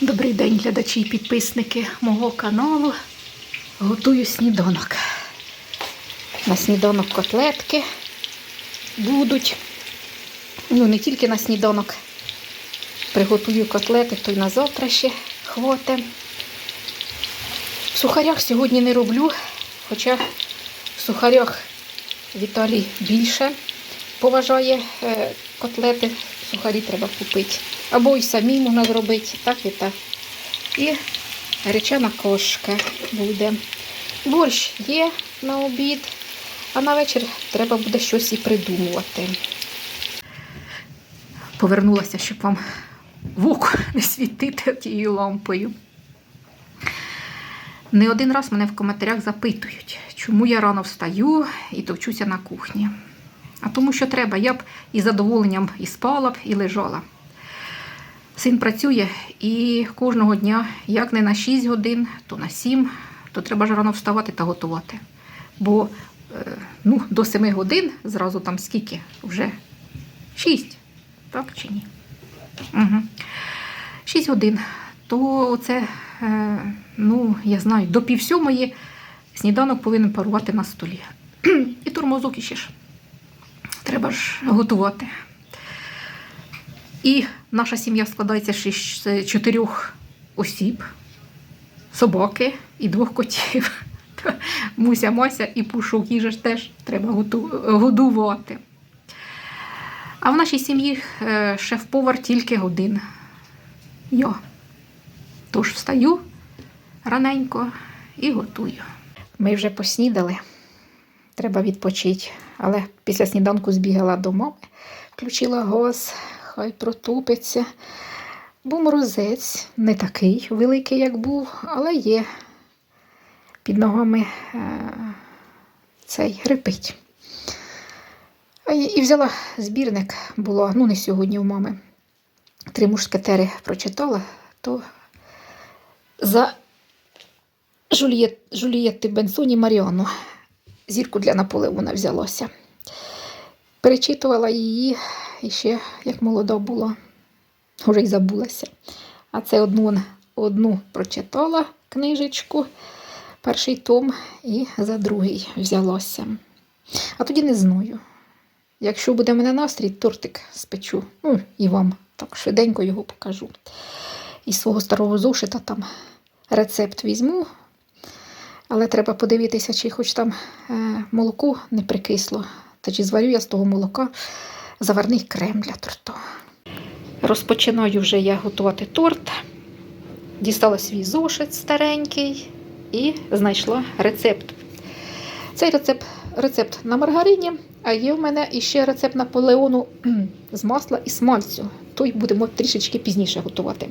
Добрий день, глядачі і підписники мого каналу. Готую сніданок. На сніданок котлетки будуть. Ну, не тільки на сніданок. Приготую котлети, то й на завтра ще хвоте. В сухарях сьогодні не роблю, хоча в сухарях Віталій більше поважає е, котлети. Сухарі треба купити. Або й самі можна зробити, так і так. І гречана кошка буде. Борщ є на обід, а на вечір треба буде щось і придумувати. Повернулася, щоб вам в не світити тією лампою. Не один раз мене в коментарях запитують, чому я рано встаю і товчуся на кухні. А тому, що треба, я б із задоволенням і спала б, і лежала. Син працює і кожного дня, як не на 6 годин, то на 7, то треба ж рано вставати та готувати. Бо е, ну, до 7 годин зразу там скільки? Вже 6, так чи ні? Угу. 6 годин. То це, е, ну, я знаю, до пів сьомої сніданок повинен парувати на столі. І тормозок іще ж. Треба ж готувати. І наша сім'я складається з чотирьох осіб, собаки і двох котів. Муся, Мася і пушок, їжа ж теж треба годувати. А в нашій сім'ї е, шеф-повар тільки один. Я. Тож встаю раненько і готую. Ми вже поснідали. Треба відпочити. Але після сніданку збігала до мами, включила газ, хай протупиться. Бо морозець не такий великий, як був, але є. Під ногами е, цей репить. І взяла збірник, було, ну не сьогодні у мами. Три мушкетери прочитала, то за Жулієт, Жулієтти Бенсоні Маріону зірку для Наполеона взялося. Перечитувала її ще як молода була, вже й забулася. А це одну, одну прочитала книжечку, перший том, і за другий взялося. А тоді не знаю. Якщо буде мене настрій, тортик спечу. Ну, і вам так швиденько його покажу. Із свого старого зошита там рецепт візьму. Але треба подивитися, чи хоч там е, молоко не прикисло, та чи зварю я з того молока заварний крем для торту. Розпочинаю вже я готувати торт. Дістала свій зошит старенький і знайшла рецепт. Цей рецепт, рецепт на маргарині, а є в мене іще рецепт наполеону з масла і смальцю. Той будемо трішечки пізніше готувати.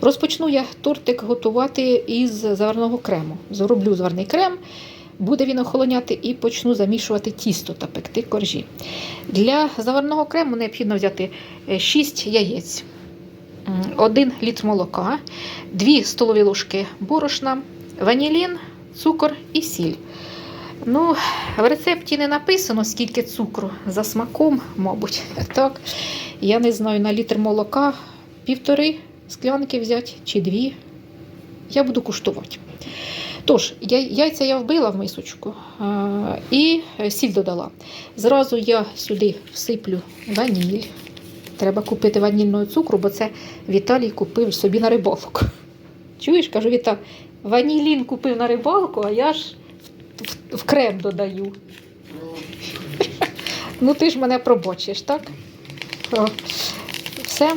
Розпочну я тортик готувати із заварного крему. Зроблю заварний крем, буде він охолоняти і почну замішувати тісто та пекти коржі. Для заварного крему необхідно взяти 6 яєць, 1 літр молока, 2 столові ложки борошна, ванілін, цукор і сіль. Ну, в рецепті не написано, скільки цукру за смаком, мабуть. Так, я не знаю, на літр молока півтори склянки взяти чи дві. Я буду куштувати. Тож, яйця я вбила в мисочку і сіль додала. Зразу я сюди всиплю ваніль. Треба купити ванільного цукру, бо це Віталій купив собі на рибалку. Чуєш, кажу, Віта, ванілін купив на рибалку, а я ж в, крем додаю. Ну, ти ж мене пробачиш, так? Все.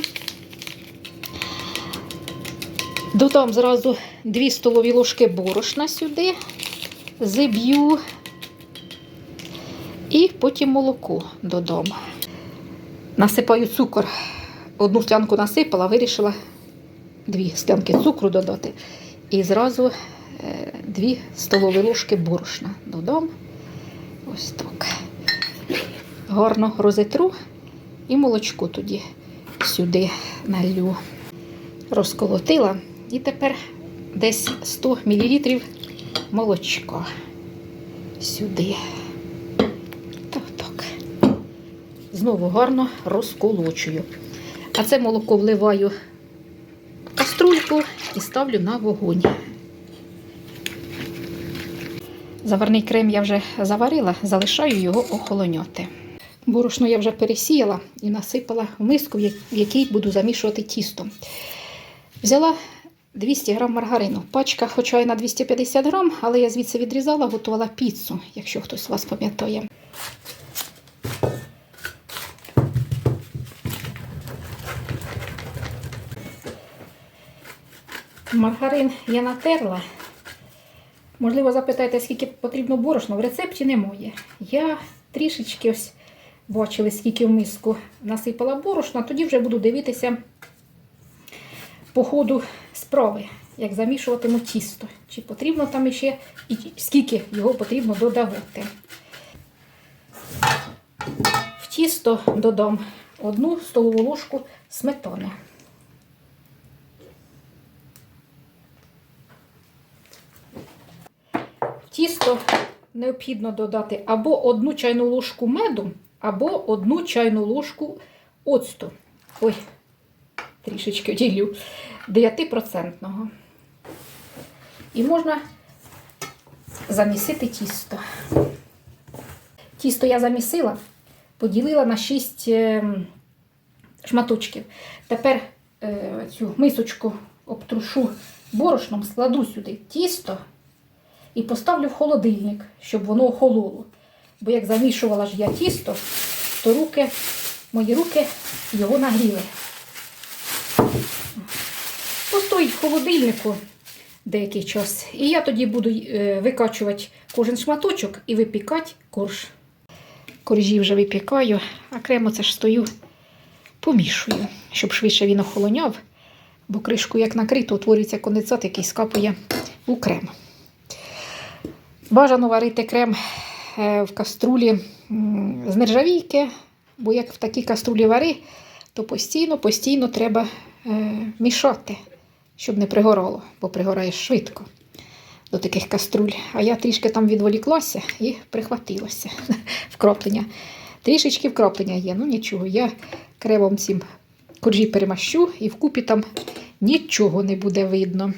Додам зразу 2 столові ложки борошна сюди, зиб'ю і потім молоко додам. Насипаю цукор. Одну склянку насипала, вирішила дві склянки цукру додати. І зразу е, дві столові ложки борошна додам. Ось так. Гарно розітру і молочко тоді сюди налью. Розколотила. І тепер десь 100 мл молочка сюди. Так, так. Знову гарно розколочую. А це молоко вливаю в каструльку і ставлю на вогонь. Заварний крем я вже заварила, залишаю його охолоняти. Борошно я вже пересіяла і насипала в миску, в якій буду замішувати тісто. Взяла 200 грам маргарину. Пачка, хоча й на 250 грам, але я звідси відрізала, готувала піцу, якщо хтось вас пам'ятає. Маргарин я натерла. Можливо, запитаєте, скільки потрібно борошна. В рецепті немає. Я трішечки ось бачили, скільки в миску насипала борошна, тоді вже буду дивитися по ходу справи, як замішуватиму тісто. Чи потрібно там іще, і скільки його потрібно додавати. В тісто додам одну столову ложку сметани. Тісто необхідно додати або одну чайну ложку меду, або одну чайну ложку оцту. Ой, трішечки ділю 9%. І можна замісити тісто. Тісто я замісила, поділила на 6 шматочків. Тепер е, цю мисочку обтрушу борошном, складу сюди тісто і поставлю в холодильник, щоб воно охололо. Бо як замішувала ж я тісто, то руки, мої руки його нагріли. Постоїть в холодильнику деякий час. І я тоді буду е, викачувати кожен шматочок і випікати корж. Коржі вже випікаю, а крему це ж стою, помішую, щоб швидше він охолоняв, бо кришку як накрито, утворюється конденсат, який скапує у крем. Бажано варити крем е, в каструлі з нержавійки, бо як в такій каструлі вари, то постійно, постійно треба е, мішати, щоб не пригорало, бо пригорає швидко до таких каструль. А я трішки там відволіклася і прихватилася вкроплення. Трішечки вкроплення є, ну нічого. Я кремом цим коржі перемащу і вкупі там нічого не буде видно.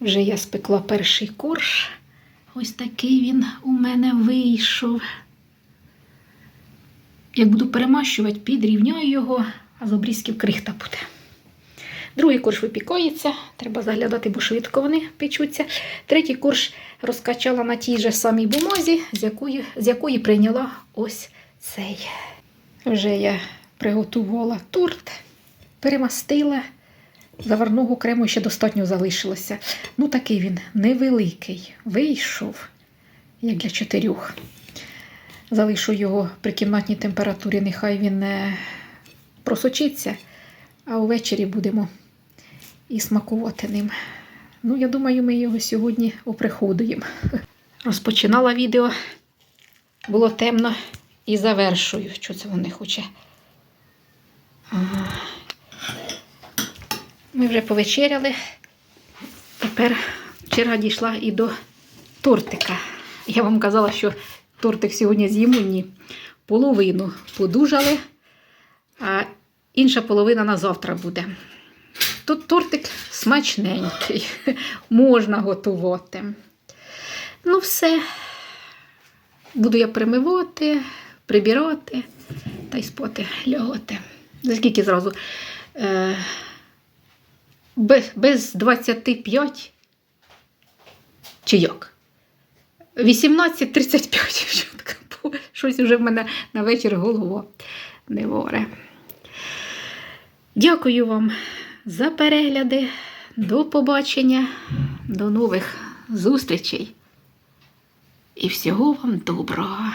Вже я спекла перший корж. Ось такий він у мене вийшов. Як буду перемащувати, підрівняю його, а з обрізків крихта буде. Другий корж випікається, треба заглядати, бо швидко вони печуться. Третій корж розкачала на тій же самій бумазі, з якої, з якої прийняла ось цей. Вже я приготувала торт, перемастила. Заварного крему ще достатньо залишилося. Ну, такий він невеликий. Вийшов, як для чотирьох. Залишу його при кімнатній температурі, нехай він просочиться, а увечері будемо і смакувати ним. Ну, я думаю, ми його сьогодні оприходуємо. Розпочинала відео, було темно і завершую. Що це вони хоче? Ага. Ми вже повечеряли. Тепер черга дійшла і до тортика. Я вам казала, що тортик сьогодні з'їмо ні. Половину подужали, а інша половина на завтра буде. Тут тортик смачненький, можна готувати. Ну, все. Буду я примивати, прибирати та й спати, лягати. За скільки зразу? Е, без, без 25 чи як? 18.35. Щось вже в мене на вечір голова не воре. Дякую вам за перегляди. До побачення, до нових зустрічей. І всього вам доброго.